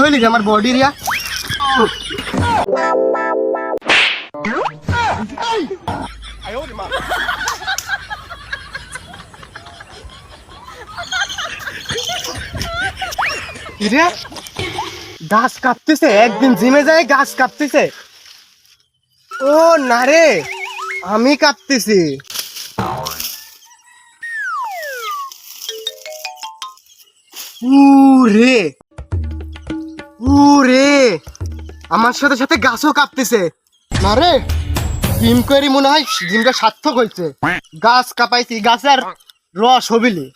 হইলি রে আমার বডি রিয়া রে গাছ কাঁপতেছে একদিন জিমে যায় গাছ কাঁপতেছে ও না রে আমি কাঁপতেছি উরে উরে, আমার সাথে সাথে গাছও কাঁপতেছে। না রে করে মনে হয় জিমটা সার্থক হয়েছে গাছ কাঁপাইছি, গাছের রস হবিলি।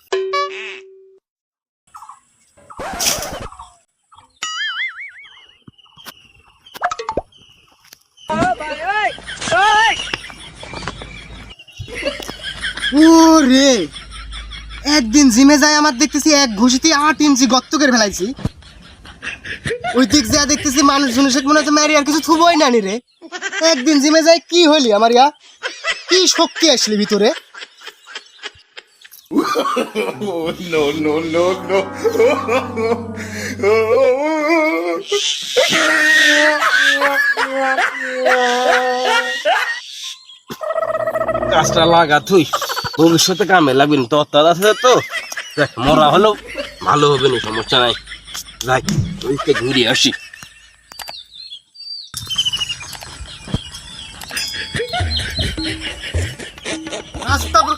একদিন জিমে যায় আমার দেখতেছি এক ঘুষিতে আট ইঞ্চি গর্ত করে ফেলাইছি। ওই দিক যা দেখতেছি মানুষ জনুষে মনে হচ্ছে মারি আর কিছু থুবই না রে। একদিন জিমে যায় কি হলি আমার ইয়া? কি শক্তি আসলি ভিতরে? No, no, no, no. গাছটা লাগা তুই। ভবিষ্যতে কামে লাগবে না তোর আছে তো। দেখ মরা হলেও ভালো হবে না সমস্যা নাই। যাই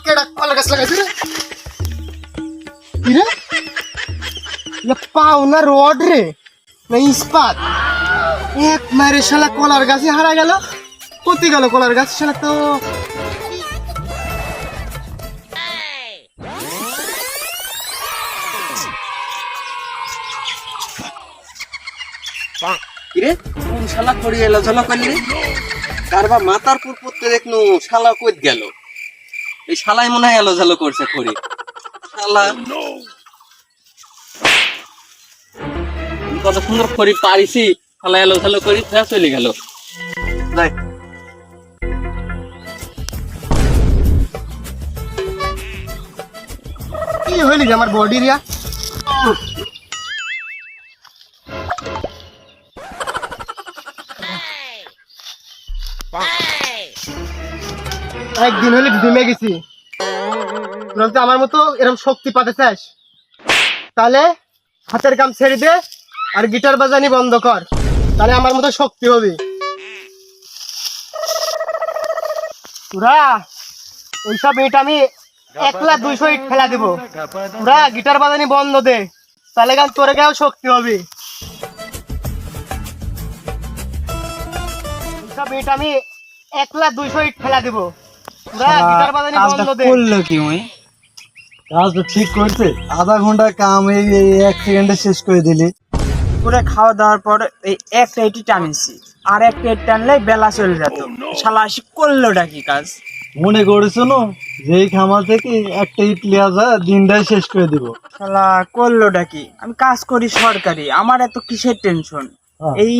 কেডা কলা গাছ লাগাইছে রে। কি রে ইয়া পাও না রড রে। না ইস্পাত। এক মারে শালা কলার গাছে হারা গেল। কোথি গেল কলার গাছ, শালা তো কোন শালা করি এলো? ঝালা করলি কারবা মাথার পুর পড়তে দেখনু এই শালাই মনে এলো ঝালো করছে খড়ি শালা। কত সুন্দর খড়ি এলো ঝালো করি চলে গেল। যাই কি হইলি আমার বডি রিয়া? একদিন হলে ঘুমে গেছি। আমার মতো এরকম শক্তি পাতে চাস। তাহলে হাতের কাম ছেড়ে দে আর গিটার বাজানি বন্ধ কর। তাহলে আমার মতো শক্তি হবে। ওইসব ইট আমি একলা দুইশো ইট ফেলা দিব। তোরা গিটার বাজানি বন্ধ দে। তাহলে গান তোরে গায়েও শক্তি হবে। ওইসব ইট আমি একলা দুইশো ইট ফেলা দিব। তোরা গিটার বাজানি বন্ধ দে। করল কি ওই কাজ ঠিক করছে আধা ঘণ্টা কাম এই এই এক সেকেন্ডে শেষ করে দিলি। পুরো খাওয়া দাওয়ার পর এই একটা এটি টানেছি। আর একটা এটি টানলে বেলা চলে যেত। শালা আসি করলোটা কি কাজ? মনে করেছ না? যে খামার থেকে একটা লিয়া যা দিনটাই শেষ করে দিব। শালা করলোটা কি? আমি কাজ করি সরকারি আমার এত কিসের টেনশন। এই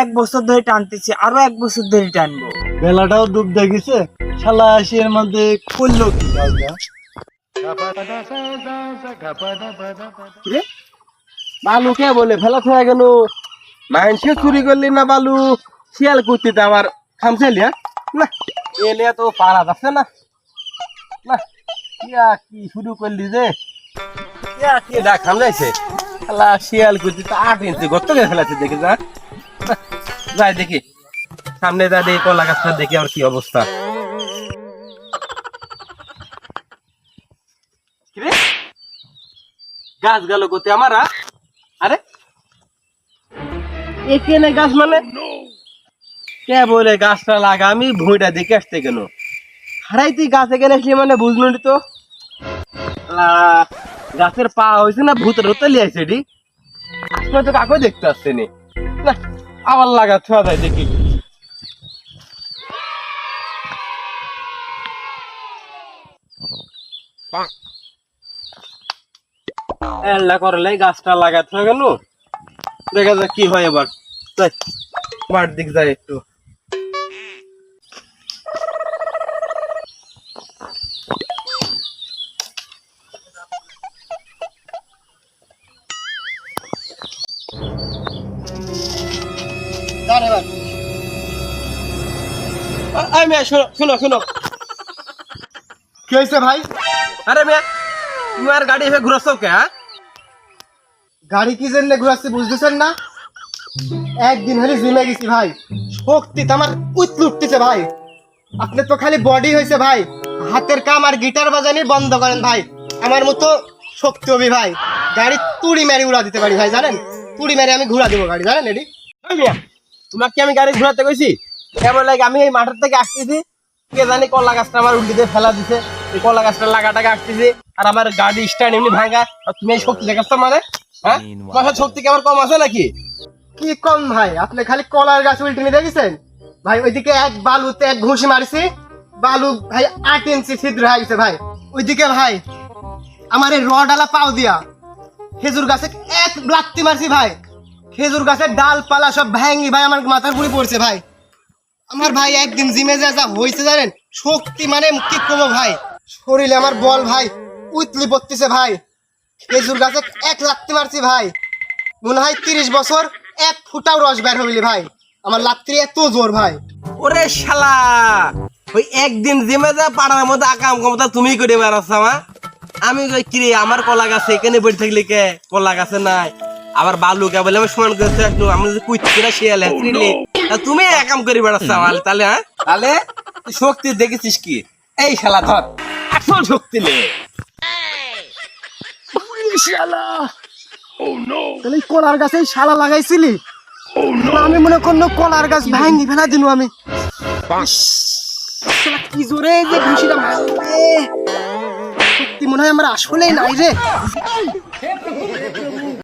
এক বছর ধরে টানতেছি আরও এক বছর ধরে টানবো। বেলাটাও ডুব দেখিছে শালা আসি এর মধ্যে করল কি? বালু কে বলে ফেলা হয়ে গেল। মাইনসে চুরি করলি না বালু? শিয়াল করতে তো আমার খামচালি না এলে তো পারা যাচ্ছে না। না কিয়া কি শুরু করলি যে? কি ডাক খামলাইছে আল্লাহ শিয়াল করতে তো আট ইঞ্চি করে দেখে যা। যাই দেখি, সামনে যা দেখি, কলা গাছটা দেখি আর কি অবস্থা। গাছ গেল কোতে আমারা আরে? এখানে গাছ মানে? কে বলে গাছটা লাগা আমি ভুঁইটা দেখে আসতে কেন? হারাই তুই গাছ এখানে আসলি মানে বুঝলি তো? গাছের পা হয়েছে না ভূতের হতে লিয়েছে এটি? তো কাকে দেখতে আসছে নি। না, আবার লাগা ছোঁয়া যায় দেখি। এল্লা করলে গাছটা লাগাতে গেল দেখা যাক কি হয় এবার। মাঠ দিক যাই একটু। যান এবার। আ- এই মেয়ে শোনো শোনো শোনো। কি হয়েছে ভাই? আরে মেয়ে তুমি আর গাড়ি এভাবে ঘুরাচ্ছ কে হ্যাঁ? গাড়ি কি জন্য ঘুরাচ্ছি বুঝতেছেন না? একদিন হলে জিমে গেছি ভাই। শক্তি তো আমার উতলে উঠতেছে ভাই। আপনি তো খালি বডি হয়েছে ভাই। হাতের কাম আর গিটার বাজানি বন্ধ করেন ভাই। আমার মতো শক্তি হবি ভাই। গাড়ি তুড়ি মেরে উড়া দিতে পারি ভাই জানেন? তুড়ি মেরে আমি ঘুরা দেবো গাড়ি জানেন এটি? মিয়া তোমাকে আমি গাড়ি ঘোরাতে কইছি? কেমন লাগে? আমি এই মাঠের থেকে আসতেছি কে জানি কলা গাছটা আমার উল্টিতে ফেলা দিছে। এই কলা গাছটা লাগাটাকে আসতেছি আর আমার গাড়ি স্ট্যান্ড এমনি ভাঙা আর তুমি এই শক্তি দেখাচ্ছ মানে হ্যাঁ? তোমার শক্তি কি আমার কম আছে নাকি? কি কম ভাই? আপনি খালি কলার গাছ উল্টে নিয়ে দেখেছেন? ভাই ওইদিকে এক বালুতে এক ঘুষি মারছি। বালু ভাই আট ইঞ্চি ছিদ্র হয়ে গেছে ভাই। ওইদিকে ভাই আমার এই রডালা পাও দিয়া খেজুর গাছে এক লাত্তি মারছি ভাই। খেজুর গাছের ডালপালা সব ভেঙ্গি ভাই, আমার মাথার পুরি পড়ছে, ভাই। আমার ভাই একদিন জিমে যা যা হয়েছে জানেন, শক্তি মানে কি করব ভাই। শরীরে আমার বল, ভাই, উতলি পড়তেছে, ভাই। খেজুর গাছে এক লাত্তি মারছি, ভাই। মনে হয় তিরিশ বছর এক ফুটাও রস বের হবিলি ভাই। আমার লাত্রি এত জোর, ভাই। ওরে শালা, ওই একদিন জিমে যা, পাড়ার মধ্যে আকাম ক্ষমতা তুমি করে বেড়াচ্ছ আমার আমি কিরে, আমার কলা গাছে এখানে বসে থাকলে কে? কলা গাছে নাই। আবার বালু কে বলে আমি সমান করতে আমি যদি কুইরা শিয়াল হ্যাঁ তুমি একাম করে বেড়াচ্ছ আমার তাহলে হ্যাঁ? তাহলে তুই শক্তি দেখেছিস কি? এই শালা ধর। আসল শক্তি নে। তাহলে কলার গাছে শালা লাগাইছিলি? আমি মনে করল কলার গাছ ভাঙি ফেলা দিনু আমি। কি জোরে যে ঘুষিটা মারবে সত্যি মনে হয় আমার আসলেই নাই রে।